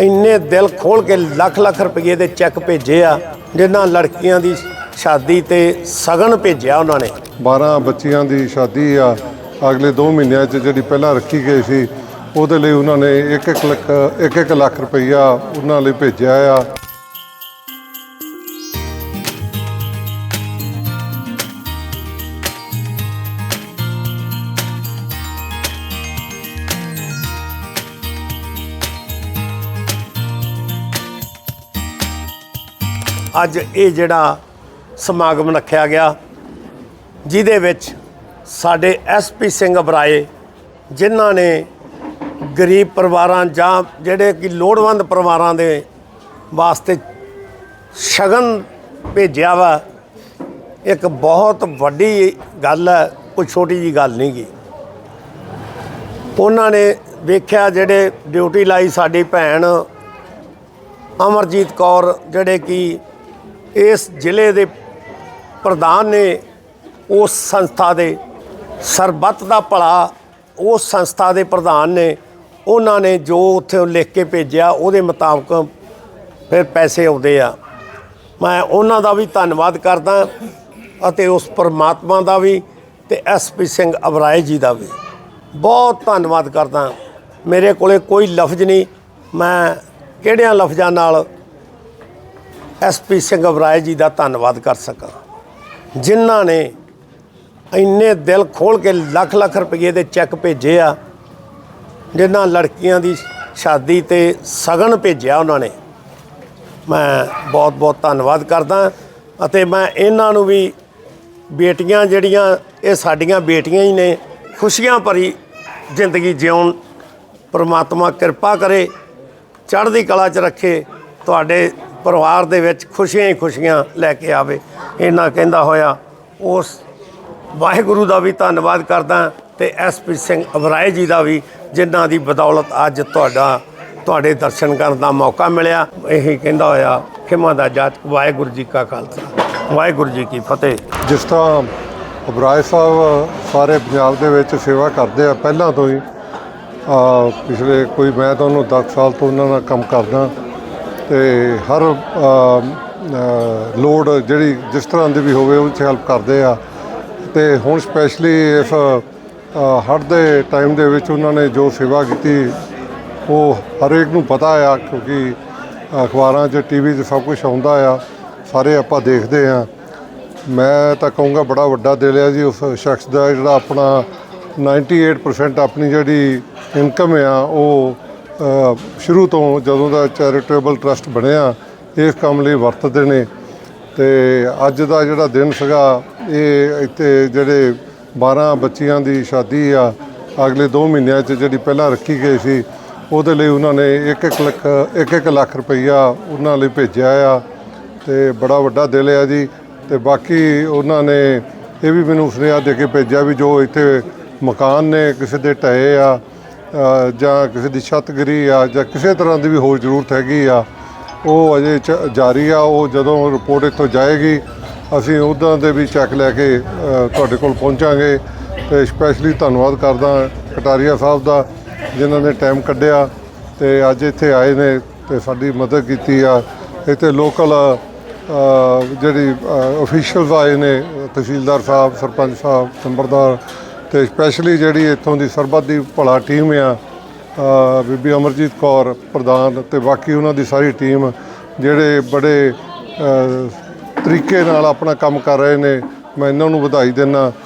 ਇੰਨੇ ਦਿਲ ਖੋਲ ਕੇ ਲੱਖ ਲੱਖ ਰੁਪਏ ਦੇ ਚੈੱਕ ਭੇਜੇ ਆ, ਜਿਨ੍ਹਾਂ ਲੜਕੀਆਂ ਦੀ ਸ਼ਾਦੀ ਤੇ ਸਗਨ ਭੇਜਿਆ ਉਹਨਾਂ ਨੇ। 12 ਬੱਚੀਆਂ ਦੀ ਸ਼ਾਦੀ ਆ, ਅਗਲੇ 2 ਮਹੀਨਿਆਂ 'ਚ ਜਿਹੜੀ ਪਹਿਲਾਂ ਰੱਖੀ ਗਈ ਸੀ, ਉਹਦੇ ਲਈ ਉਹਨਾਂ ਨੇ 1-1 ਲੱਖ 1-1 ਲੱਖ ਰੁਪਈਆ ਉਹਨਾਂ ਲਈ ਭੇਜਿਆ ਆ। ਅੱਜ ਇਹ ਜਿਹੜਾ ਸਮਾਗਮ ਰੱਖਿਆ ਗਿਆ, ਜਿਹਦੇ ਵਿੱਚ ਸਾਡੇ ਐਸਪੀ ਸਿੰਘ ਅਬਰਾਏ, ਜਿਨ੍ਹਾਂ ਨੇ ਗਰੀਬ ਪਰਿਵਾਰਾਂ ਜਾਂ ਜਿਹੜੇ ਕਿ ਲੋੜਵੰਦ ਪਰਿਵਾਰਾਂ ਦੇ ਵਾਸਤੇ ਸ਼ਗਨ ਭੇਜਿਆ ਵਾ, ਇੱਕ ਬਹੁਤ ਵੱਡੀ ਗੱਲ ਹੈ, ਕੋਈ ਛੋਟੀ ਜੀ ਗੱਲ ਨਹੀਂ ਗੀ। ਉਹਨਾਂ ਨੇ ਵੇਖਿਆ ਜਿਹੜੇ ਡਿਊਟੀ ਲਾਈ ਸਾਡੀ ਭੈਣ ਅਮਰਜੀਤ ਕੌਰ, ਜਿਹੜੇ ਕਿ ਇਸ ਜ਼ਿਲ੍ਹੇ ਦੇ ਪ੍ਰਧਾਨ ਨੇ ਉਸ ਸੰਸਥਾ ਦੇ ਸਰਬੱਤ ਦਾ ਭਲਾ, ਉਸ ਸੰਸਥਾ ਦੇ ਪ੍ਰਧਾਨ ਨੇ ਉਹਨਾਂ ਨੇ ਜੋ ਉੱਥੇ ਲਿਖ ਕੇ ਭੇਜਿਆ, ਉਹਦੇ ਮੁਤਾਬਕ ਫਿਰ ਪੈਸੇ ਆਉਂਦੇ ਆ। ਮੈਂ ਉਹਨਾਂ ਦਾ ਵੀ ਧੰਨਵਾਦ ਕਰਦਾ ਅਤੇ ਉਸ ਪਰਮਾਤਮਾ ਦਾ ਵੀ ਤੇ ਐਸਪੀ ਸਿੰਘ ਅਬਰਾਏ ਜੀ ਦਾ ਵੀ। ਬਹੁਤ ਧੰਨਵਾਦ ਕਰਦਾ। ਮੇਰੇ ਕੋਲੇ ਕੋਈ ਲਫ਼ਜ਼ ਨਹੀਂ। ਮੈਂ ਕਿਹੜਿਆਂ ਲਫ਼ਜ਼ਾਂ ਨਾਲ ਐਸਪੀ ਸਿੰਘ ਅਵਰਾਏ ਜੀ ਦਾ ਧੰਨਵਾਦ ਕਰ ਸਕਾਂ। ਜਿਨ੍ਹਾਂ ਨੇ ਇੰਨੇ ਦਿਲ ਖੋਲ ਕੇ ਲੱਖ ਲੱਖ ਰੁਪਏ ਦੇ ਚੈੱਕ ਭੇਜੇ ਆ, ਜਿਨ੍ਹਾਂ ਲੜਕੀਆਂ ਦੀ ਸ਼ਾਦੀ ਤੇ ਸਗਨ ਭੇਜਿਆ ਉਹਨਾਂ ਨੇ। ਮੈਂ ਬਹੁਤ ਬਹੁਤ ਧੰਨਵਾਦ ਕਰਦਾ ਅਤੇ ਮੈਂ ਇਹਨਾਂ ਨੂੰ ਵੀ ਬੇਟੀਆਂ ਜਿਹੜੀਆਂ, ਇਹ ਸਾਡੀਆਂ ਬੇਟੀਆਂ ਹੀ ਨੇ, ਖੁਸ਼ੀਆਂ ਭਰੀ ਜ਼ਿੰਦਗੀ ਜਿਉਣ। ਪਰਮਾਤਮਾ ਕਿਰਪਾ ਕਰੇ, ਚੜ੍ਹਦੀ ਕਲਾ 'ਚ ਰੱਖੇ, ਤੁਹਾਡੇ ਪਰਿਵਾਰ ਦੇ ਵਿੱਚ ਖੁਸ਼ੀਆਂ ਹੀ ਖੁਸ਼ੀਆਂ ਲੈ ਕੇ ਆਵੇ ਇਹਨਾਂ ਕਹਿੰਦਾ ਹੋਇਆ। ਉਸ ਵਾਹਿਗੁਰੂ ਦਾ ਵੀ ਧੰਨਵਾਦ ਕਰਦਾ ਤੇ ਐਸਪੀ ਸਿੰਘ ਅਬਰਾਏ ਜੀ ਦਾ ਵੀ, ਜਿਨ੍ਹਾਂ ਦੀ ਬਦੌਲਤ ਅੱਜ ਤੁਹਾਡਾ, ਤੁਹਾਡੇ ਦਰਸ਼ਨ ਕਰਨ ਦਾ ਮੌਕਾ ਮਿਲਿਆ। ਇਹੀ ਕਹਿੰਦਾ ਹੋਇਆ, ਖਿਮਾ ਦਾ ਜਾਤ, ਵਾਹਿਗੁਰੂ ਜੀ ਕਾ ਖਾਲਸਾ। ਵਾਹਿਗੁਰੂ ਜੀ ਕੀ ਫਤਿਹ। ਜਿਸ ਤਰ੍ਹਾਂ ਅਬਰਾਏ ਸਾਹਿਬ ਸਾਰੇ ਪੰਜਾਬ ਦੇ ਵਿੱਚ ਸੇਵਾ ਕਰਦੇ ਆ, ਪਹਿਲਾਂ ਤੋਂ ਹੀ ਪਿਛਲੇ ਕੋਈ, ਮੈਂ ਤੁਹਾਨੂੰ ਉਹਨੂੰ 10 ਸਾਲ ਤੋਂ ਉਹਨਾਂ ਨਾਲ ਕੰਮ ਕਰਦਾ। ਤੇ ਹਰ ਆ, ਲੋੜ ਜਿਹੜੀ ਜਿਸ ਤਰ੍ਹਾਂ ਦੀ ਵੀ ਹੋਵੇ ਉਹ 'ਚ ਹੈਲਪ ਕਰਦੇ ਆ। ਤੇ ਹੁਣ ਸਪੈਸ਼ਲੀ ਇਸ ਹੜ੍ਹ ਦੇ ਟਾਈਮ ਦੇ ਵਿੱਚ ਉਹਨਾਂ ਨੇ ਜੋ ਸੇਵਾ ਕੀਤੀ ਉਹ ਹਰੇਕ ਨੂੰ ਪਤਾ ਆ ਕਿਉਂਕਿ ਅਖਬਾਰਾਂ 'ਚ ਟੀਵੀ 'ਤੇ ਸਭ ਕੁਝ ਆਉਂਦਾ ਆ ਸਾਰੇ ਆਪਾਂ ਦੇਖਦੇ ਆ। ਮੈਂ ਤਾਂ ਕਹੂੰਗਾ ਬੜਾ ਵੱਡਾ ਦਿਲ ਆ ਜੀ ਉਸ ਸ਼ਖਸ ਦਾ ਜਿਹੜਾ ਆਪਣਾ 98% ਆਪਣੀ ਜਿਹੜੀ ਇਨਕਮ ਆ ਉਹ ਸ਼ੁਰੂ ਤੋਂ ਜਦੋਂ ਦਾ ਚੈਰੀਟੇਬਲ ਟਰਸਟ ਬਣਿਆ, ਇਸ ਕੰਮ ਲਈ ਵਰਤਦੇ ਨੇ। ਤੇ ਅੱਜ ਦਾ ਜਿਹੜਾ ਦਿਨ ਸੀਗਾ, ਇਹ ਇੱਥੇ ਜਿਹੜੇ 12 ਬੱਚੀਆਂ ਦੀ ਸ਼ਾਦੀ ਆ, ਅਗਲੇ 2 ਮਹੀਨਿਆਂ 'ਚ ਜਿਹੜੀ ਪਹਿਲਾਂ ਰੱਖੀ ਗਈ ਸੀ, ਉਹਦੇ ਲਈ ਉਹਨਾਂ ਨੇ 1-1 ਲੱਖ 1-1 ਲੱਖ ਰੁਪਈਆ ਉਹਨਾਂ ਲਈ ਭੇਜਿਆ ਆ। ਤੇ ਬੜਾ ਵੱਡਾ ਦਿਲ ਆ ਜੀ। ਤੇ ਬਾਕੀ ਉਹਨਾਂ ਨੇ ਇਹ ਵੀ ਮੈਨੂੰ ਸੁਨੇਹਾ ਦੇ ਕੇ ਭੇਜਿਆ ਵੀ ਜੋ ਇੱਥੇ ਮਕਾਨ ਨੇ, ਕਿਸੇ ਦੇ ਢਏ ਆ ਜਾਂ ਕਿਸੇ ਦੀ ਛੱਤ ਗਿਰੀ ਆ, ਜਾਂ ਕਿਸੇ ਤਰ੍ਹਾਂ ਦੀ ਵੀ ਹੋਰ ਜ਼ਰੂਰਤ ਹੈਗੀ ਆ, ਉਹ ਅਜੇ ਚ- ਜਾਰੀ ਆ, ਉਹ ਜਦੋਂ ਰਿਪੋਰਟ ਇੱਥੋਂ ਜਾਏਗੀ, ਅਸੀਂ ਉਹਨਾਂ ਦੇ ਵੀ ਚੈੱਕ ਲੈ ਕੇ ਤੁਹਾਡੇ ਕੋਲ ਪਹੁੰਚਾਂਗੇ। ਤੇ ਸਪੈਸ਼ਲੀ ਧੰਨਵਾਦ ਕਰਦਾ ਕਟਾਰੀਆ ਸਾਹਿਬ ਦਾ, ਜਿਨ੍ਹਾਂ ਨੇ ਟਾਈਮ ਕੱਢਿਆ ਤੇ ਅੱਜ ਇੱਥੇ ਆਏ ਨੇ ਤੇ ਸਾਡੀ ਮਦਦ ਕੀਤੀ ਆ। ਇੱਥੇ ਲੋਕਲ ਜਿਹੜੀ ਅਫੀਸ਼ੀਅਲਸ ਆਏ ਨੇ, ਤਹਿਸੀਲਦਾਰ ਸਾਹਿਬ, ਸਰਪੰਚ ਸਾਹਿਬ, ਨੰਬਰਦਾਰ ਤੇ ਸਪੈਸ਼ਲੀ ਜਿਹੜੀ ਇੱਥੋਂ ਦੀ ਸਰਬੱਤ ਦੀ ਭਲਾ ਟੀਮ ਆ ਬੀਬੀ ਅਮਰਜੀਤ ਕੌਰ ਪ੍ਰਧਾਨ ਤੇ ਬਾਕੀ ਉਹਨਾਂ ਦੀ ਸਾਰੀ ਟੀਮ ਜਿਹੜੇ ਬੜੇ ਤਰੀਕੇ ਨਾਲ ਆਪਣਾ ਕੰਮ ਕਰ ਰਹੇ ਨੇ, ਮੈਂ ਇਹਨਾਂ ਨੂੰ ਵਧਾਈ ਦਿੰਦਾ।